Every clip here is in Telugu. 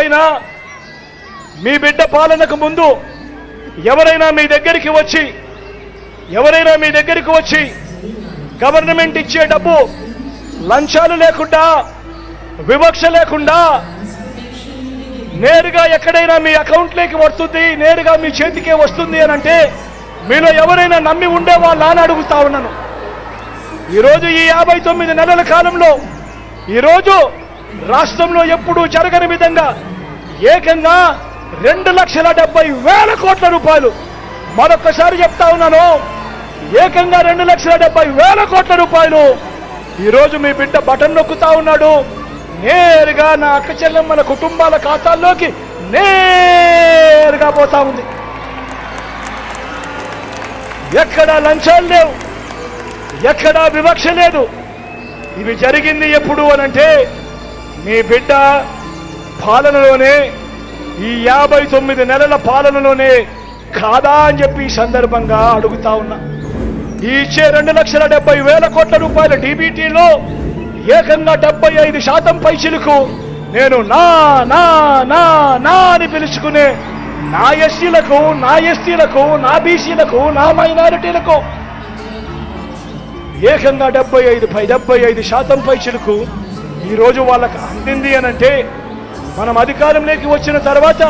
ఎవరైనా మీ బిడ్డ పాలనకు ముందు ఎవరైనా మీ దగ్గరికి వచ్చి ఎవరైనా మీ దగ్గరికి వచ్చి గవర్నమెంట్ ఇచ్చే డబ్బు లంచాలు లేకుండా వివక్ష లేకుండా నేరుగా ఎక్కడైనా మీ అకౌంట్లోకి వస్తుంది నేరుగా మీ చేతికే వస్తుంది అని అంటే మీలో ఎవరైనా నమ్మి ఉండే వాళ్ళ అని అడుగుతా ఉన్నాను. ఈరోజు ఈ యాభై తొమ్మిది నెలల కాలంలో ఈరోజు రాష్ట్రంలో ఎప్పుడూ జరగని విధంగా ఏకంగా రెండు లక్షల డెబ్బై వేల కోట్ల రూపాయలు. మరొకసారి చెప్తా ఉన్నాను ఏకంగా రెండు లక్షల డెబ్బై వేల కోట్ల రూపాయలు. ఈరోజు మీ బిడ్డ బటన్ నొక్కుతా ఉన్నాడు. నేరుగా నా అక్క చెల్లెమ్మల కుటుంబాల ఖాతాల్లోకి నేరుగా పోతా ఉంది. ఎక్కడా లంచాలు లేవు ఎక్కడా వివక్ష లేదు. ఇవి జరిగింది ఎప్పుడు అనంటే మీ బిడ్డ పాలనలోనే ఈ యాభై తొమ్మిది నెలల పాలనలోనే కాదా అని చెప్పి ఈ సందర్భంగా అడుగుతా ఉన్నా. ఈ ఇచ్చే రెండు లక్షల డెబ్బై వేల కోట్ల రూపాయల డీబీటీలో ఏకంగా డెబ్బై ఐదు శాతం పైసలకు నేను నా నా నా నా అని పిలుచుకునే నా ఎస్సీలకు నా ఎస్టీలకు నా బీసీలకు నా మైనారిటీలకు ఏకంగా డెబ్బై ఐదు పై డెబ్బై ఐదు శాతం పైసలకు ఈరోజు వాళ్ళకి అని అనంటే మనం అధికారంలోకి వచ్చిన తర్వాత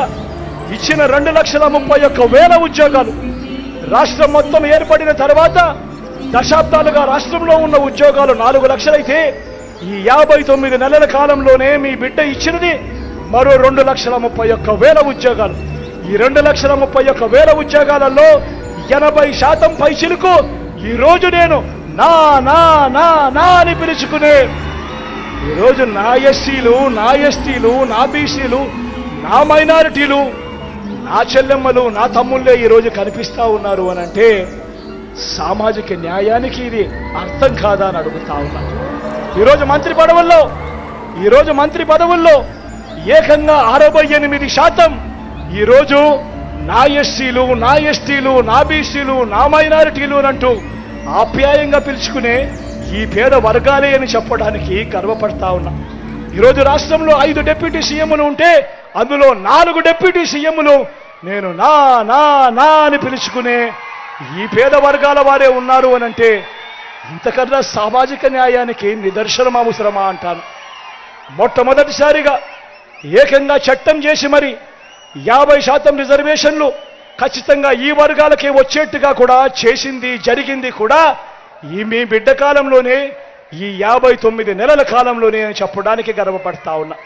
ఇచ్చిన రెండు లక్షల ముప్పై ఒక్క వేల ఉద్యోగాలు రాష్ట్రం మొత్తం ఏర్పడిన తర్వాత దశాబ్దాలుగా రాష్ట్రంలో ఉన్న ఉద్యోగాలు నాలుగు లక్షలైతే ఈ యాభై తొమ్మిది నెలల కాలంలోనే మీ బిడ్డ ఇచ్చినది మరో రెండు లక్షల ముప్పై ఒక్క వేల ఉద్యోగాలు. ఈ రెండు లక్షల ముప్పై ఒక్క వేల ఉద్యోగాలలో ఎనభై శాతం పైచిలకు ఈరోజు నేను నా నా నా నా అని పిలుచుకునే ఈరోజు నా ఎస్సీలు నా ఎస్టీలు నా బీసీలు నా మైనారిటీలు నా చెల్లెమ్మలు నా తమ్ముళ్ళే ఈరోజు కనిపిస్తా ఉన్నారు అని అంటే సామాజిక న్యాయానికి ఇది అర్థం కాదా అని అడుగుతా ఉన్నారు ఈరోజు మంత్రి పదవుల్లో ఈరోజు మంత్రి పదవుల్లో ఏకంగా అరవై ఎనిమిది శాతం ఈరోజు నా ఎస్సీలు నా ఎస్టీలు నా బీసీలు నా మైనారిటీలు అని అంటూ ఆప్యాయంగా పిలుచుకునే ఈ పేద వర్గాలే అని చెప్పడానికి గర్వపడతా ఉన్నా. ఈరోజు రాష్ట్రంలో ఐదు డెప్యూటీ సీఎంలు ఉంటే అందులో నాలుగు డెప్యూటీ సీఎంలు నేను నా నా నా అని పిలుచుకునే ఈ పేద వర్గాల వారే ఉన్నారు అని అంటే ఇంతకన్నా సామాజిక న్యాయానికి నిదర్శనం అవసరమా అంటాను. మొట్టమొదటిసారిగా ఏకంగా చట్టం చేసి మరి యాభై శాతం రిజర్వేషన్లు ఖచ్చితంగా ఈ వర్గాలకే వచ్చేట్టుగా కూడా చేసింది జరిగింది కూడా ఈ మీ బిడ్డ కాలంలోనే ఈ యాభై తొమ్మిది నెలల కాలంలోనే నేను చెప్పడానికి గర్వపడతా ఉన్నా.